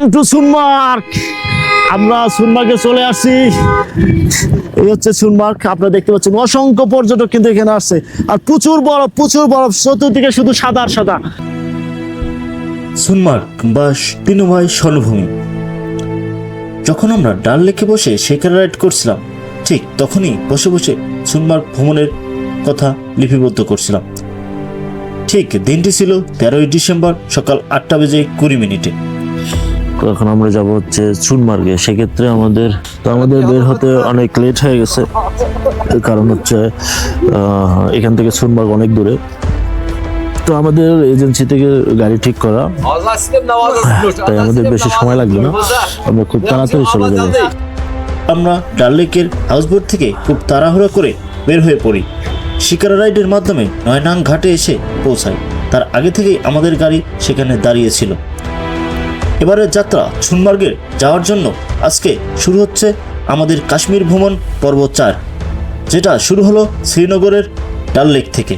Welcome to সুনমার্ক আমরা সুনমার্কে চলে আসছি। এই হচ্ছে সুনমার্ক আপনারা দেখতে পাচ্ছেন অসংখ্য পর্যটক কিন্তু এখানে আসছে। আর প্রচুর বরফ প্রচুর বরফ, চতুর্দিকে শুধু সাদা সাদা। সুনমার্গ বা তিনুভাই স্বর্ণভূমি। যখন আমরা ডাল লেকে বসে সেখানে রাইড করছিলাম, ঠিক তখনই বসে বসে সুনমার্গ ভ্রমণের কথা লিপিবদ্ধ করছিলাম। ঠিক দিনটি ছিল তেরোই ডিসেম্বর সকাল আটটা বেজে কুড়ি মিনিটে। এখন আমরা যাব হচ্ছে সুনমার্গে সেক্ষেত্রে আমাদের তো আমাদের বের হতে অনেক লেট হয়ে গেছে। কারণ হচ্ছে এখান থেকে সুনমার্গ অনেক দূরে। তো আমাদের এজেন্সি থেকে গাড়ি ঠিক করা। তাই আমাদের বেশি সময় লাগবে না। আমরা খুব তাড়াতাড়ি চলে যাব। আমরা ডাল লেকের হাউসবোট থেকে খুব তাড়াহুড়ো করে বের হয়ে পড়ি। শিকারা রাইডের মাধ্যমে নয়নাং ঘাটে এসে পৌঁছাই। তার আগে থেকেই আমাদের গাড়ি সেখানে দাঁড়িয়েছিল এবারের যাত্রা সুনমার্গের যাওয়ার জন্য আজকে শুরু হচ্ছে আমাদের কাশ্মীর ভ্রমণ পর্ব চার, যেটা শুরু হলো শ্রীনগরের ডাল লেক থেকে।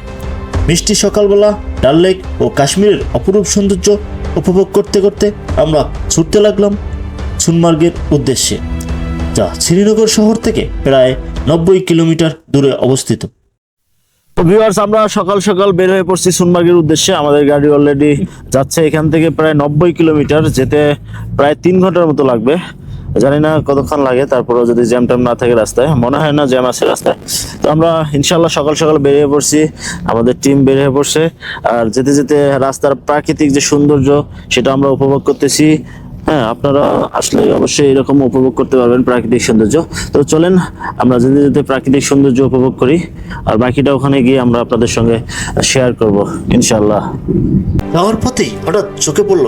মিষ্টি সকালবেলা ডাল লেক ও কাশ্মীরের অপরূপ সৌন্দর্য উপভোগ করতে করতে আমরা ছুটতে লাগলাম সুনমার্গের উদ্দেশ্যে, যা শ্রীনগর শহর থেকে প্রায় নব্বই কিলোমিটার দূরে অবস্থিত। ভিউয়ার্স আমরা সকাল সকাল বের হয়ে পড়ছি সুনমার্গের উদ্দেশ্যে। আমাদের গাড়ি অলরেডি যাচ্ছে এখান থেকে প্রায় নব্বই কিলোমিটার, যেতে প্রায় তিন ঘণ্টার মতো লাগবে। জানি না কতক্ষণ লাগে, তারপরেও যদি জ্যাম ট্যাম না থাকে রাস্তায়। মনে হয় না জ্যাম আছে রাস্তায়। তো আমরা ইনশাল্লাহ সকাল সকাল বেরিয়ে পড়ছি, আমাদের টিম বের হয়ে পড়ছে। আর যেতে যেতে রাস্তার প্রাকৃতিক যে সৌন্দর্য, সেটা আমরা উপভোগ করতেছি। হ্যাঁ আপনারা আসলে অবশ্যই এরকম উপভোগ করতে পারবেন প্রাকৃতিক সৌন্দর্য। তো চলেন, আমরা যেতে যেতে প্রাকৃতিক সৌন্দর্য উপভোগ করি, আর বাকিটা ওখানে গিয়ে আমরা আপনাদের সঙ্গে শেয়ার করব ইনশাল্লাহ যাওয়ার পথেই হঠাৎ চোখে পড়ল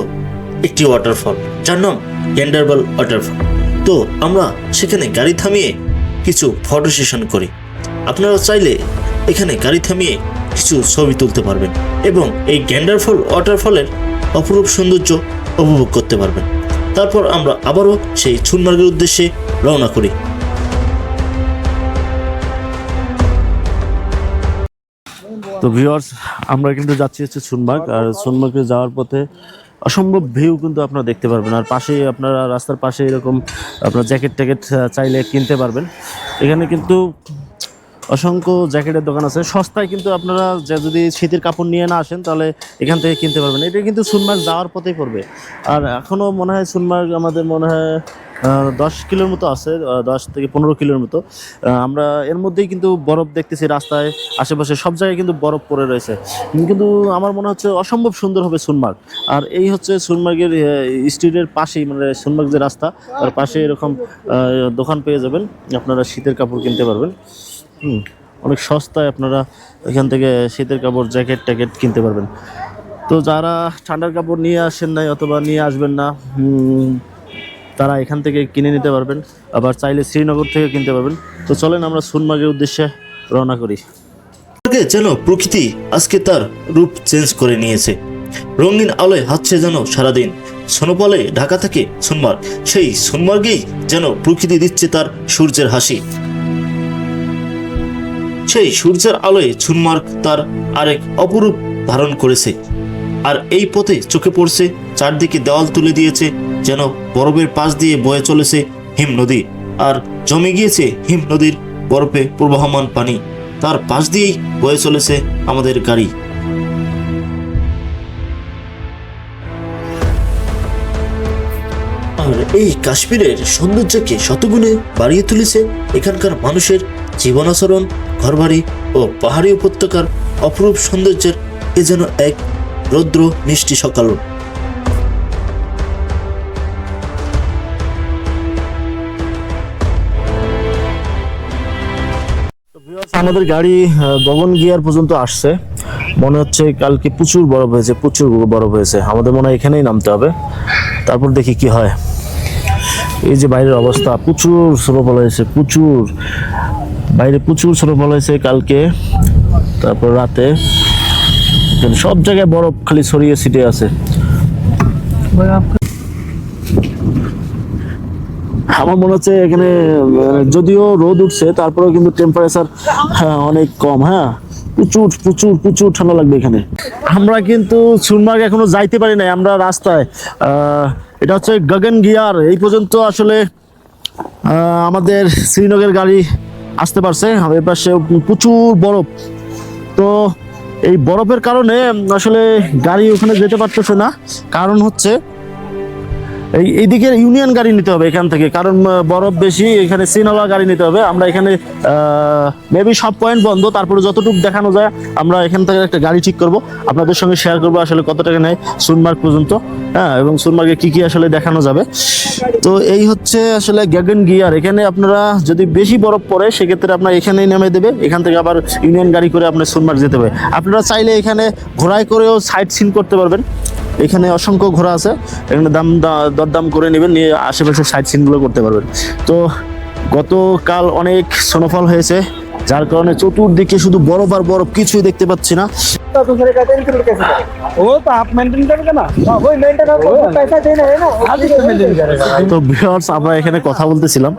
একটি ওয়াটারফল যার নাম গেন্ডারবল ওয়াটারফল তো আমরা সেখানে গাড়ি থামিয়ে কিছু ফটো সেশন করি। আপনারা চাইলে এখানে গাড়ি থামিয়ে কিছু ছবি তুলতে পারবেন এবং এই গ্যান্ডারফল ওয়াটারফলের অপরূপ সৌন্দর্য উপভোগ করতে পারবেন। তারপর আমরা আবারও সেই ছুনমার্গের উদ্দেশ্যে রওনা করি। তো ভিউয়ার্স, আমরা কিন্তু যাচ্ছি হচ্ছে সুনমার্গ আর সুনমার্গে যাওয়ার পথে অসম্ভব ভিউ কিন্তু আপনারা দেখতে পারবেন। আর পাশেই আপনারা রাস্তার পাশে এরকম আপনার জ্যাকেট ট্যাকেট চাইলে কিনতে পারবেন। এখানে কিন্তু অসংখ্য জ্যাকেটের দোকান আছে। সস্তায় কিন্তু আপনারা যে যদি শীতের কাপড় নিয়ে না আসেন, তাহলে এখান থেকে কিনতে পারবেন। এটা কিন্তু সুনমার্গ যাওয়ার পথেই পড়বে। আর এখনও মনে হয় সুনমার্গ আমাদের মনে হয় দশ কিলোর মতো আছে দশ থেকে পনেরো কিলোর মতো। আমরা এর মধ্যেই কিন্তু বরফ দেখতেছি রাস্তায়, আশেপাশে সব জায়গায় কিন্তু বরফ পড়ে রয়েছে। কিন্তু আমার মনে হচ্ছে অসম্ভব সুন্দর হবে সুনমার্গ। আর এই হচ্ছে সুনমার্গের স্ট্রিটের পাশেই মানে সুনমার্গ যে রাস্তা, তার পাশে এরকম দোকান পেয়ে যাবেন। আপনারা শীতের কাপড় কিনতে পারবেন। হুম, অনেক সস্তায় আপনারা এখান থেকে শীতের কাপড়, জ্যাকেট ট্যাকেট কিনতে পারবেন। তো যারা ঠান্ডার কাপড় নিয়ে আসেন নাই অথবা নিয়ে আসবেন না তারা এখান থেকে কিনে নিতে পারবেন। আবার চাইলে শ্রীনগর থেকে কিনতে পারবেন। তো চলেন আমরা সুনমার্গের উদ্দেশ্যে রওনা করি। আগে যেন প্রকৃতি আজকে তার রূপ চেঞ্জ করে নিয়েছে। রঙিন আলোয় হাতছে যেন সারাদিন। সোনোপালে ঢাকা থাকে সোনমার্গ সেই সোনমার্গেই যেন প্রকৃতি দিচ্ছে তার সূর্যের হাসি। সেই সূর্যের আলোয় সুনমার্গ তার আরেক অপরূপ ধারণ করেছে। আর এই পথে চোখে পড়ছে, চারদিকে দেওয়াল তুলে দিয়েছে, যেন বরফের পাশ দিয়ে বয়ে চলেছে হিম নদী। আর জমে গিয়েছে হিম নদীর বরফে প্রবাহমান পানি। তার পাশ দিয়েই বয়ে চলেছে আমাদের গাড়ি। আর এই কাশ্মীরের সৌন্দর্যকে শতগুণে বাড়িয়ে তুলেছে এখানকার মানুষের জীবনাচরণ ঘরবাড়ি ও পাহাড়ি উপত্যকার অপরূপ সৌন্দর্যের এ যেন এক রৌদ্র মিষ্টি সকাল। আমাদের গাড়ি গগন গিয়ার পর্যন্ত আসছে। মনে হচ্ছে কালকে প্রচুর বরফ হয়েছে, প্রচুর বরফ হয়েছে। আমাদের মনে হয় এখানেই নামতে হবে। তারপর দেখি কি হয়। এই যে বাইরের অবস্থা, প্রচুর স্নোফল হয়েছে, প্রচুর। বাইরে প্রচুর স্নোফল হয়েছে কালকে, তারপর রাতে। সব জায়গায় বরফ খালি ছড়িয়ে ছিটে আছে। আমার মনে হচ্ছে এখানে যদিও রোদ উঠছে, তারপরেও কিন্তু টেম্পারেচার অনেক কম হ্যাঁ। প্রচুর প্রচুর প্রচুর ঠান্ডা লাগবে এখানে। আমরা কিন্তু সুনমার্গ এখনও যাইতে পারি নাই, আমরা রাস্তায়। এটা হচ্ছে গগন গিয়ার এই পর্যন্ত আসলে আমাদের শ্রীনগরের গাড়ি আসতে পারছে। এপাশে পাশে প্রচুর বরফ। তো এই বরফের কারণে আসলে গাড়ি ওখানে যেতে পারতেছে না। কারণ হচ্ছে এই এইদিকে ইউনিয়ন গাড়ি নিতে হবে এখান থেকে, কারণ বরফ বেশি, এখানে সিনওয়ালা গাড়ি নিতে হবে। আমরা এখানে মেবি সব পয়েন্ট বন্ধ, তারপরে যতটুকু দেখানো যায়, আমরা এখান থেকে একটা গাড়ি ঠিক করব। আপনাদের সঙ্গে শেয়ার করব আসলে কত টাকা নেয় সুনমার্গ পর্যন্ত হ্যাঁ এবং সুনমার্গে কি কি আসলে দেখানো যাবে। তো এই হচ্ছে আসলে গ্যাগন গিয়ার এখানে আপনারা যদি বেশি বরফ পড়ে, সেক্ষেত্রে আপনার এখানেই নেমে দেবে। এখান থেকে আবার ইউনিয়ন গাড়ি করে আপনার সুনমার্গ যেতে হবে। আপনারা চাইলে এখানে ঘোড়ায় করেও সাইট সিন করতে পারবেন। এখানে অসংখ্য ঘোড়া আছে। এখানে দাম দরদাম করে নেবেন, নিয়ে আশেপাশে সাইট সিনগুলো করতে পারবেন। তো গতকাল অনেক স্নোফল হয়েছে। যার কারণে চতুর্দিকে শুধু বরফ আর বরফ কিছুই দেখতে পাচ্ছি না। তো ভিউয়ার্স আমরা এখানে কথা বলতেছিলাম।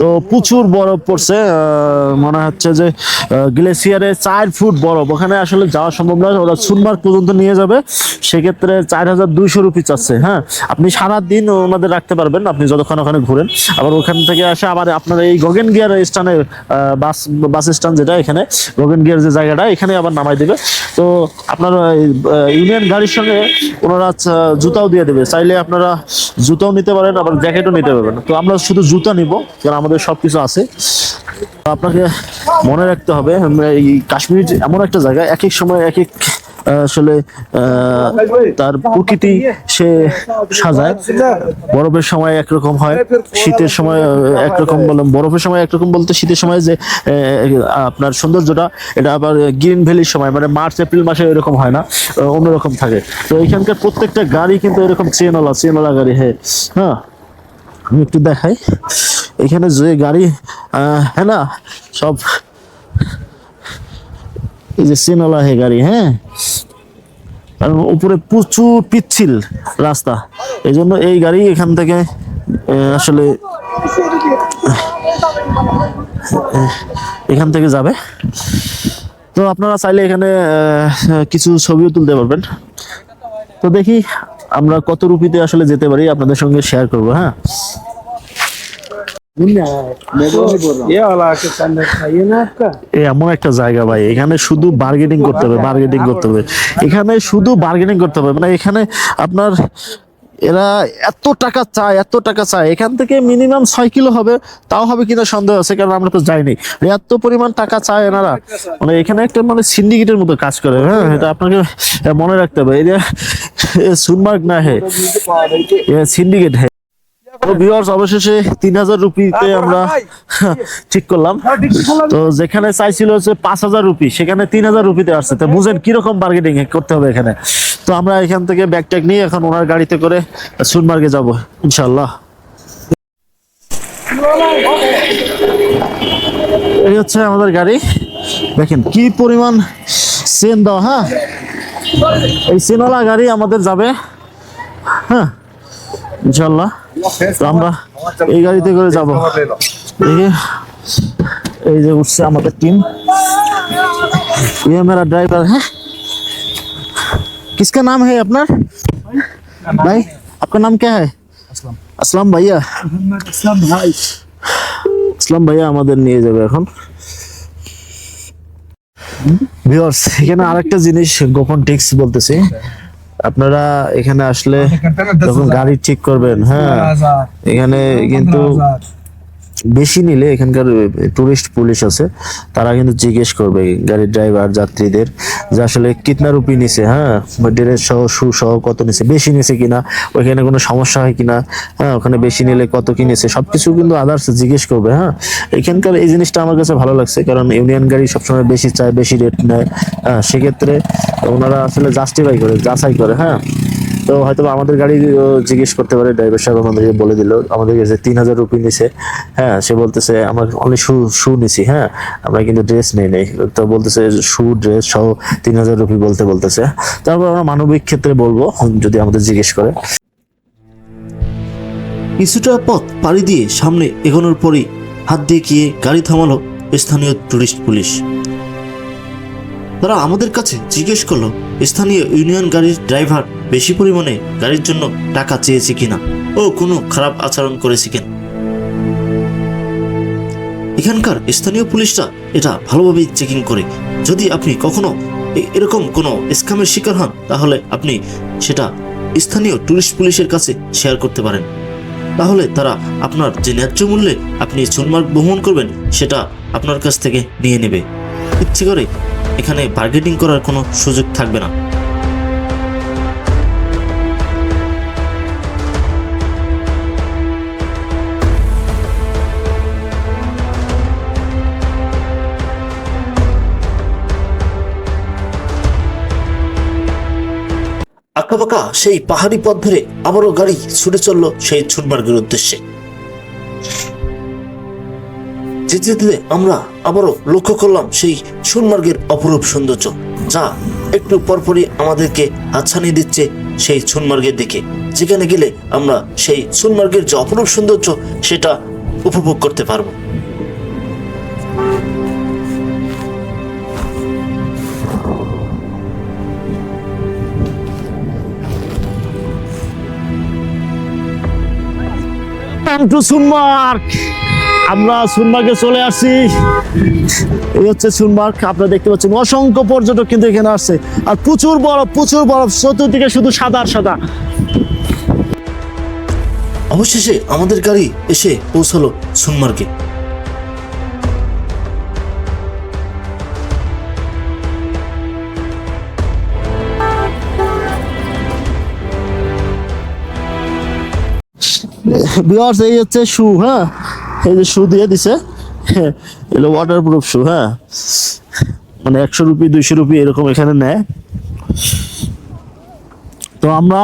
তো প্রচুর বরফ পড়ছে মনে হচ্ছে যে গ্লেসিয়ারে চার ফুট বরফ। ওখানে আসলে যাওয়া সম্ভব নয় ওরা সুনমার্গ পর্যন্ত নিয়ে যাবে। সেক্ষেত্রে চার হাজার দুইশো রুপি চাচ্ছে হ্যাঁ? আপনি সারাদিন ওনাদের রাখতে পারবেন আপনি যতক্ষণ ওখানে ঘুরেন। আবার ওখান থেকে আসে আবার আপনার এই গগেন গিয়ার স্থানে বাস বাস স্ট্যান্ড যেটা এখানে রোগেন গিয়ার যে জায়গাটা, এখানে আবার নামাই দেবে। তো আপনার ইউনিয়ন গাড়ির সঙ্গে ওনারা জুতাও দিয়ে দেবে। চাইলে আপনারা জুতাও নিতে পারেন, আবার জ্যাকেটও নিতে পারবেন। তো আমরা শুধু জুতা নিব, কারণ আমাদের সব কিছু আছে আপনাকে মনে রাখতে হবে এই কাশ্মীর এমন একটা জায়গা, এক এক সময় এক এক আসলে তার প্রকৃতি সে সাজায়। বরফের সময় একরকম হয়, শীতের সময় একরকম বললাম বরফের সময় একরকম বলতে শীতের সময় যে আপনার সৌন্দর্যটা, এটা আবার গ্রিন ভ্যালির সময় মানে মার্চ, এপ্রিল মাসে এরকম হয় না অন্যরকম থাকে। তো এখানকার প্রত্যেকটা গাড়ি কিন্তু এরকম চেনওয়ালা চেনওয়ালা গাড়ি হ্যাঁ হ্যাঁ আমি একটু দেখাই। এখানে যে গাড়ি হ্যাঁ না, সব এই যে চেনওয়ালা হে গাড়ি হ্যাঁ? কারণ উপরে প্রচুর পিচ্ছিল রাস্তা। এই জন্য এই গাড়ি এখান থেকে আসলে এখান থেকে যাবে। তো আপনারা চাইলে এখানে কিছু ছবিও তুলতে পারবেন। তো দেখি আমরা কত রুপিতে আসলে যেতে পারি আপনাদের সঙ্গে শেয়ার করব হ্যাঁ? এমন একটা জায়গা ভাই এখানে শুধু বার্গেনিং করতে হবে বার্গেনিং করতে হবে। এখানে শুধু বার্গেনিং করতে হবে মানে এখানে আপনার এরা এত টাকা চায় এত টাকা চায় এখান থেকে মিনিমাম ছয় কিলো হবে তাও হবে কিনা সন্দেহ আছে কারণ আমরা তো যাইনি। এত পরিমাণ টাকা চায় এনারা মানে এখানে একটা মানে সিন্ডিকেটের মতো কাজ করে হ্যাঁ এটা আপনাকে মনে রাখতে হবে। এই যে সুনমার্গ না হে? সিন্ডিকেট হে। তো ভিউয়ার্স অবশেষে তিন হাজার রুপিতে আমরা ঠিক করলাম। তো যেখানে চাইছিল হচ্ছে পাঁচ হাজার রুপি সেখানে তিন হাজার রুপিতে আসছে। তো বুঝেন কীরকম বার্গেনিং করতে হবে এখানে। তো আমরা এখান থেকে ব্যাগ ট্যাগ নিয়ে এখন ওনার গাড়িতে করে সুনমার্গে যাব ইনশাল্লাহ এই হচ্ছে আমাদের গাড়ি। দেখেন কি পরিমাণ সেন দাও হ্যাঁ? এই সেনওয়ালা গাড়ি আমাদের যাবে হ্যাঁ? ইনশাল্লাহ তো আমরা এই গাড়িতে করে যাব দেখি এই যে উঠছে আমাদের टीम ये मेरा ड्राइवर है किसका नाम है अपना भाई आपका नाम क्या है আসলাম ভাইয়া भाई আসলাম ভাইয়া আমাদের নিয়ে যাবে এখন ভিউয়ার্স এখানে আরেকটা জিনিস গোপন টিক্স বলতেছি আপনারা এখানে আসলে যখন গাড়ি ঠিক করবেন হ্যাঁ। এখানে কিন্তু বেশি নিলে এখানকার টুরিস্ট পুলিশ আছে, তারা কিন্তু জিজ্ঞেস করবে গাড়ির ড্রাইভার যাত্রীদের যে আসলে কিতনা রুপি নিছে হ্যাঁ? ড্রেস সহ শু সহ কত নিছে, বেশি নিছে কিনা, ওইখানে কোনো সমস্যা হয় কিনা হ্যাঁ? ওখানে বেশি নিলে কত কি নিছে, সবকিছু কিন্তু আদার্স জিজ্ঞেস করবে হ্যাঁ? এখানকার এই জিনিসটা আমার কাছে ভালো লাগছে, কারণ ইউনিয়ন গাড়ি সবসময় বেশি চায়, বেশি রেট নেয় হ্যাঁ? সেক্ষেত্রে ওনারা আসলে জাস্টিফাই করে, যাচাই করে হ্যাঁ? তো হয়তো আমাদের গাড়ি জিজ্ঞেস করতে পারে ড্রাইভার সাহেব আমাদেরকে বলে দিল। আমাদের কাছে তিন হাজার রুপি নিছে। হ্যাঁ সে বলতেছে, আমরা অনলি শু শু নিছি হ্যাঁ আমরা কিন্তু ড্রেস নেই নেই। তো বলতেছে, শু ড্রেস সহ তিন হাজার রুপি বলতে বলতেছে। তারপর আমরা মানবিক ক্ষেত্রে বলব, যদি আমাদের জিজ্ঞেস করে। কিছুটা পথ পাড়ি দিয়ে সামনে এগোনোর পরই হাত দিয়ে গিয়ে গাড়ি থামালো স্থানীয় টুরিস্ট পুলিশ। তারা আমাদের কাছে জিজ্ঞেস করল, স্থানীয় ইউনিয়ন গাড়ির ড্রাইভার বেশি পরিমাণে গাড়ির জন্য টাকা চেয়েছে কিনা? ও, কোনো খারাপ আচরণ করেছে কিনা? এখানকার স্থানীয় পুলিশরা এটা ভালোভাবেই চেকিং করে। যদি আপনি কখনো এরকম কোনো স্ক্যামের শিকার হন, তাহলে আপনি সেটা স্থানীয় টুরিস্ট পুলিশের কাছে শেয়ার করতে পারেন। তাহলে তারা আপনার যে ন্যায্য মূল্যে আপনি সোনমার্গ ভ্রমণ করবেন, সেটা আপনার কাছ থেকে নিয়ে নেবে। ইচ্ছে করে এখানে বার্গেটিং করার কোনো সুযোগ থাকবে না। আঁকাবাঁকা সেই পাহাড়ি পথ ধরে আবারও গাড়ি ছুটে চলল সেই ছুটমার্গের উদ্দেশ্যে। যেতে যেতে আমরা আবারও লক্ষ্য করলাম সেই সোনমার্গের অপরূপ সৌন্দর্য, যা একটু পরপরই আমাদেরকে হাতছানি দিচ্ছে সেই সোনমার্গের দিকে। যেখানে গেলে আমরা সেই সোনমার্গের যে অপরূপ সৌন্দর্য, সেটা উপভোগ করতে পারব। টু সুনমার্গ আমরা সুনমার্গে চলে আসছি। এই হচ্ছে সুনমার্গ আপনারা দেখতে পাচ্ছেন অসংখ্য পর্যটক কিন্তু এখানে আসছে। আর প্রচুর বরফ প্রচুর বরফ চতুর্দিকে শুধু সাদা সাদা। অবশেষে আমাদের গাড়ি এসে পৌঁছালো সোনমার্গে বিয়ার্স এই হচ্ছে শু হ্যাঁ? এই যে শু দিয়ে দিছে এগুলো ওয়াটার প্রুফ শু হ্যাঁ। মানে একশো রুপি, দুইশো রুপি এরকম এখানে নেয়। তো আমরা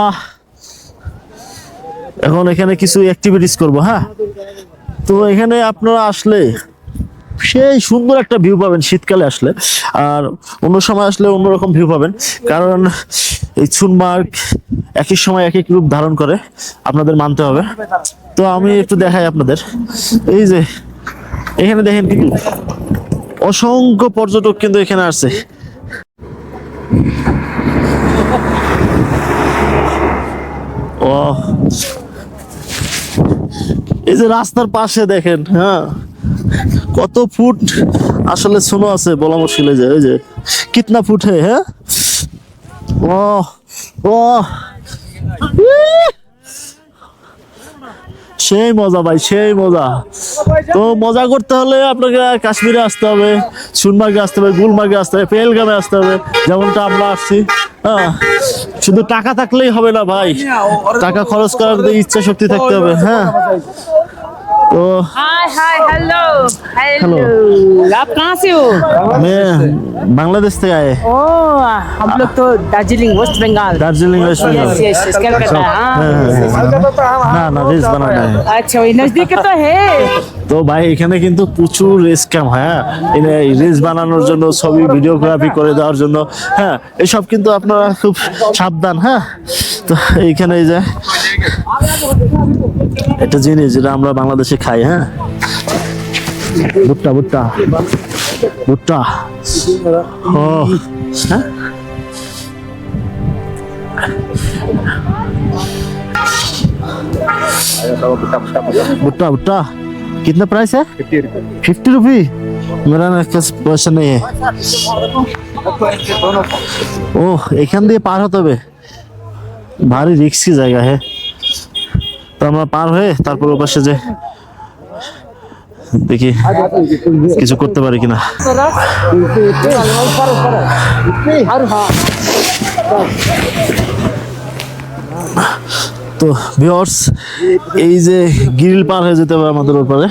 এখন এখানে কিছু অ্যাক্টিভিটিস করব হ্যাঁ। তো এখানে আপনারা আসলে সেই সুন্দর একটা ভিউ পাবেন শীতকালে আসলে। আর অন্য সময় আসলে অন্যরকম ভিউ পাবেন। কারণ এই চুনমার্গ একই সময় এক এক রূপ ধারণ করে। আপনাদের মানতে হবে। তো আমি একটু দেখাই আপনাদের। এই যে, এখানে দেখেন কিন্তু অসংখ্য পর্যটক কিন্তু এখানে আসছে। ও এই যে রাস্তার পাশে দেখেন হ্যাঁ। কত ফুট? আসলে শোনো আছে, বলা মুশকিল যায়। ওই যে, কিতনা ফুট হে হ্যাঁ? ও ও সেই মজা ভাই, সেই মজা। তো মজা করতে হলে আপনাকে কাশ্মীরে আসতে হবে, সুনমার্গে আসতে হবে, গুলমার্গে আসতে হবে পেলগামে আসতে হবে, যেমনটা আমরা আসছি। হ্যাঁ শুধু টাকা থাকলেই হবে না ভাই। টাকা খরচ করার ইচ্ছা শক্তি থাকতে হবে হ্যাঁ। তো hi hi hello Hello. Hello आप कहाँ से हो मैं बांग्लादेश से आए ओ हम लोग तो Darjeeling West Bengal Darjeeling West Bengal yes yes yes Calcutta हाँ না না রিলস বানানো হয় अच्छा वही नजदीक तो है তো ভাই এখানে কিন্তু প্রচুর স্ক্যাম হ্যাঁ রিলস বানানোর জন্য ছবি ভিডিওগ্রাফি করে দেওয়ার জন্য হ্যাঁ এসব কিন্তু আপনারা খুব সাবধান হ্যাঁ তো এইখানে এই যে একটা জিনিস যেটা আমরা বাংলাদেশে খাই হ্যাঁ ভুট্টা ভুট্টা ভুট্টা ও হ্যাঁ भुट्टा भुट्टा कितना प्राइस है फिफ्टी रुपी मेरा ना पास पैसा नहीं है ও এখান দিয়ে পার হতে হবে ভারী রিক্সি জায়গা হ্যাঁ তো আমরা পার হয়ে তারপর ও পাশে যে দেখি কিছু করতে পারি কিনা। তো ভিওর্স এই যে গ্রিল পার হয়ে যেতে হবে আমাদের ওপারে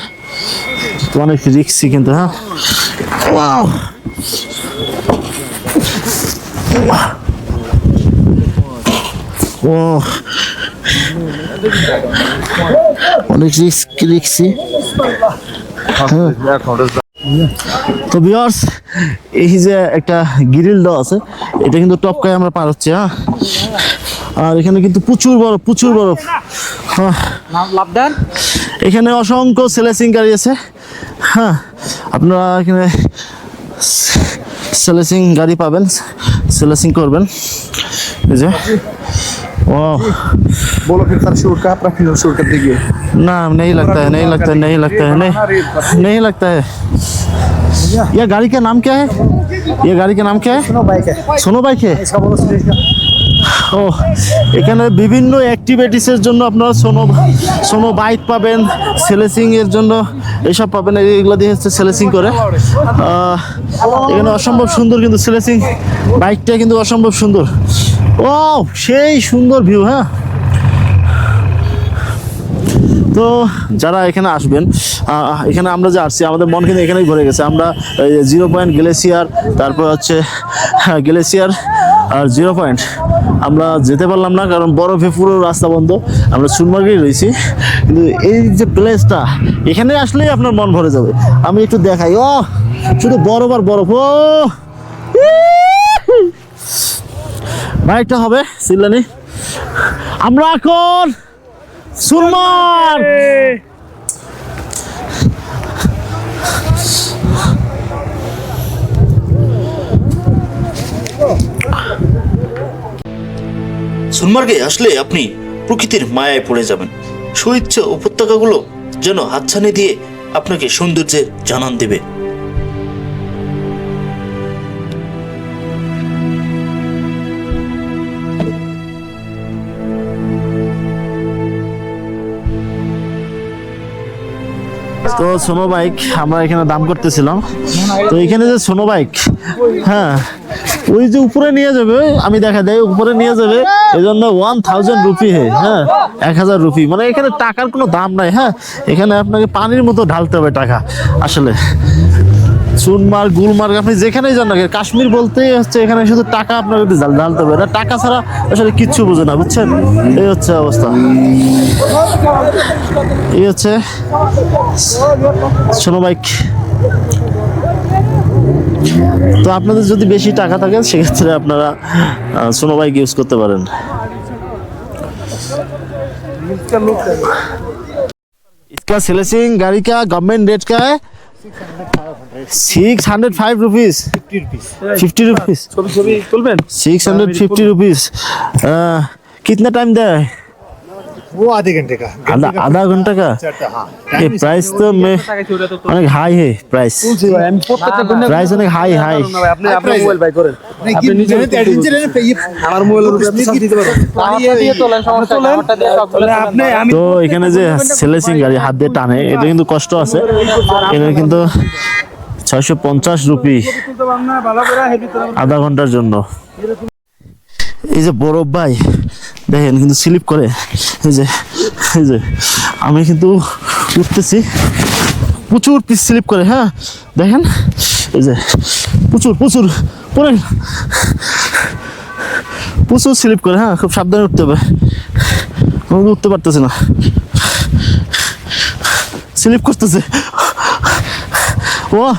তো অনেক রিক্সি কিন্তু হ্যাঁ! ও অনেক রিস্ক হ্যাঁ। দেখছি তো বিয়ার্স এই যে একটা গিরিল ড আছে, এটা কিন্তু টপকায় আমরা পার হচ্ছি হ্যাঁ। আর এখানে কিন্তু প্রচুর বড় প্রচুর বরফ। হ্যাঁ। এখানে অসংখ্য ছেলে সিঙ্গারি আছে হ্যাঁ। আপনারা এখানে সেলেসিং গাড়ি পাবেন সেলেসিং করবেন। এই যে। बोलो फिर सर शूट का प्रोफेशनल शूट कर देंगे ना नहीं लगता है नहीं लगता है नहीं लगता है नहीं नहीं लगता है। यह गाड़ी का नाम क्या है? यह गाड़ी का नाम क्या है? सोनो बाइक है। सोनो बाइक है। इसका बोलो ও, এখানে বিভিন্ন অ্যাক্টিভিটিসের জন্য আপনারা সোনো সোনো বাইক পাবেন সেলেসিং এর জন্য এইসব পাবেন, এগুলো দিয়ে হচ্ছে সেলেসিং করে। এখানে অসম্ভব সুন্দর কিন্তু সেলেসিং বাইকটা কিন্তু অসম্ভব সুন্দর। ও সেই সুন্দর ভিউ হ্যাঁ। তো যারা এখানে আসবেন এখানে আমরা যে আসছি, আমাদের মন কিন্তু এখানেই ভরে গেছে। আমরা জিরো পয়েন্ট গ্লেসিয়ার তারপর হচ্ছে গ্লেসিয়ার আর জিরো পয়েন্ট আমরা যেতে পারলাম না, কারণ বরফে পুরো রাস্তা বন্ধ। আমরা সুনমার্গেই রয়েছি। কিন্তু এই যে প্লেসটা এখানে আসলেই আপনার মন ভরে যাবে। আমি একটু দেখাই। ও শুধু বরফ আর বরফ। ও! বাইকটা হবে সিল্লানি। আমরা এখন সুরমার সোনমার্গে আসলে আপনি প্রকৃতির মায়ায় পড়ে যাবেন। সুইচ্ছ উপত্যকাগুলো যেন হাতছানি দিয়ে আপনাকে সৌন্দর্যের জানান দেবে। তো সোনো বাইক, আমরা এখানে দাম করতেছিলাম। তো এখানে যে সোনো বাইক হ্যাঁ ওই যে উপরে নিয়ে যাবে, আমি দেখা দেয় উপরে নিয়ে যাবে এই জন্য ওয়ান থাউজেন্ড রুপি হ্যাঁ এক হাজার রুপি মানে এখানে টাকার কোনো দাম নাই হ্যাঁ এখানে আপনাকে পানির মতো ঢালতে হবে টাকা, আসলে। চুনমার্গ, গুলমার্গ, আপনি যেখানেই যান না কাশ্মীর বলতেই হচ্ছে এখানে শুধু টাকা আপনাকে ঢালতে হবে, এটা টাকা ছাড়া আসলে কিচ্ছু বোঝে না, বুঝছেন? এই হচ্ছে অবস্থা। এই হচ্ছে সোনো বাইক তো আপনাদের যদি বেশি টাকা থাকে সেক্ষেত্রে আপনারা আহ, সোনো বাইক ইউজ করতে পারেন इसका सेलेसिंग गाड़ी का गवर्नमेंट रेट का है six hundred five rupees fifty rupees ছবি ছবি তুলবেন सिक्स हंड्रेड फिफ्टी रुपीज कितना टाइम दिया है वो आधे घंटे का आधा आधा घंटा का हाँ ये प्राइस तो मैं অনেক হাই হে প্রাইস আমি প্রত্যেকটা গুণে প্রাইস অনেক হাই হাই আপনি আপনার মোবাইল বাই করেন আপনি নিজে আমার মোবাইলের উপরে আপনি সব দিতে পারবেন তাহলে আপনি আমি তো এখানে যে সেলেসিং গাড়ি হাত দিয়ে টানে এটা কিন্তু কষ্ট আছে এটা কিন্তু ছয়শো পঞ্চাশ রুপি তুলতে পারবেন না ভালো করে হেভি তোলা আধা ঘন্টার জন্য এই যে বরফ ভাই, দেখেন কিন্তু স্লিপ করে। এই যে এই যে, আমি কিন্তু উঠতেছি, প্রচুর পিস স্লিপ করে হ্যাঁ? দেখেন, এই যে, প্রচুর প্রচুর পরে প্রচুর স্লিপ করে হ্যাঁ? খুব সাবধানে উঠতে হবে। আমি উঠতে পারতেছি না। স্লিপ করতেছে। ও!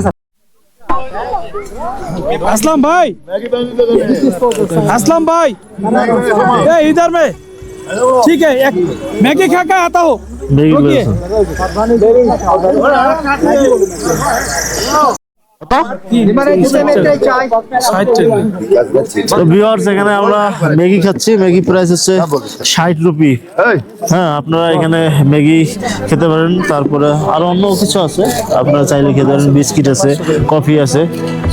सर। असलम भाई। असलम भाई। ए इधर में। ठीक है एक मैगी खा के आता हूँ। এখানে আমরা ম্যাগি খাচ্ছি। ম্যাগি প্রাইস হচ্ছে হ্যাঁ আপনারা এখানে ম্যাগি খেতে পারেন। তারপরে আরও অন্য কিছু আছে। আপনারা চাইলে খেতে পারেন। বিস্কিট আছে কফি আছে।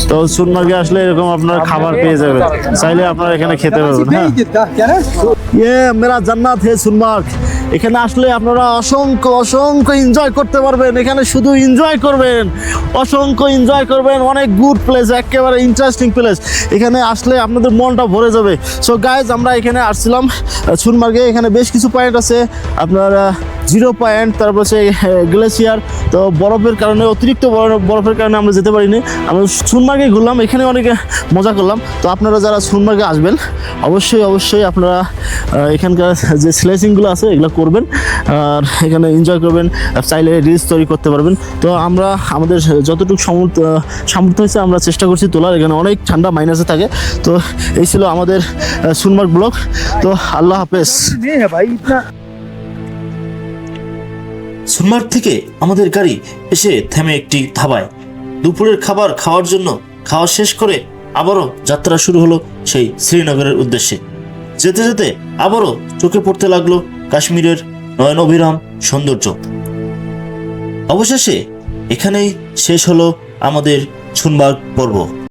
তো সুনমার্গে আসলে এরকম আপনার খাবার পেয়ে যাবেন। চাইলে আপনারা এখানে খেতে পারবেন হ্যাঁ। ইয়ে মেরা জান্নাত হে সুনমার্গ এখানে আসলে আপনারা অসংখ্য অসংখ্য এনজয় করতে পারবেন। এখানে শুধু এনজয় করবেন। অসংখ্য এনজয় করবেন। অনেক গুড প্লেস একেবারে ইন্টারেস্টিং প্লেস এখানে আসলে আপনাদের মনটা ভরে যাবে। সো গাইজ আমরা এখানে আসছিলাম সুনমার্গে এখানে বেশ কিছু পয়েন্ট আছে। আপনার জিরো পয়েন্ট তারপর হচ্ছে গ্লেসিয়ার তো বরফের কারণে, অতিরিক্ত বরফ- বরফের কারণে আমরা যেতে পারিনি। আমরা সুনমার্গে ঘুরলাম। এখানে অনেক মজা করলাম। তো আপনারা যারা সুনমার্গে আসবেন, অবশ্যই অবশ্যই আপনারা এখানকার যে স্লেসিংগুলো আছে, এগুলো করবেন, আর এখানে এনজয় করবেন, চাইলে রিলস তৈরি করতে পারবেন। তো আমরা, আমাদের যতটুকু সামর্থ্য হয়েছে, আমরা চেষ্টা করছি তোলার। এখানে অনেক ঠান্ডা মাইনাসে থাকে। তো এই ছিল আমাদের সুনমার্গ ব্লক তো আল্লাহ হাফেজ। সুনমার্গ থেকে আমাদের গাড়ি এসে থেমে একটি ধাবায়। দুপুরের খাবার খাওয়ার জন্য খাওয়া শেষ করে আবারও যাত্রা শুরু হলো সেই শ্রীনগরের উদ্দেশ্যে। যেতে যেতে আবারও চোখে পড়তে লাগল কাশ্মীরের নয়ন অভিরাম সৌন্দর্য। অবশেষে এখানেই শেষ হলো আমাদের সুনবাগ পর্ব।